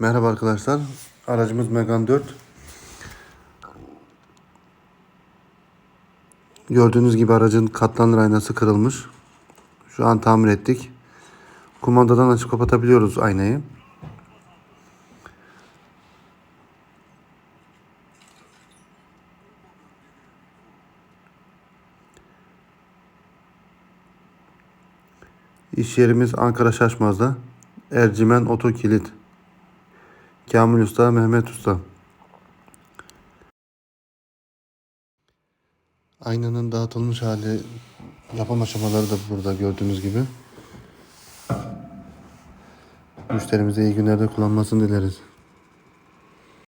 Merhaba arkadaşlar. Aracımız Megane 4. Gördüğünüz gibi aracın katlanır aynası kırılmış. Şu an tamir ettik. Kumandadan açıp kapatabiliyoruz aynayı. İş yerimiz Ankara Şaşmaz'da. Ercimen Oto Kilit. Kamil Usta, Mehmet Usta. Aynanın dağıtılmış hali, yapım aşamaları da burada gördüğünüz gibi. Müşterimize iyi günlerde kullanmasını dileriz.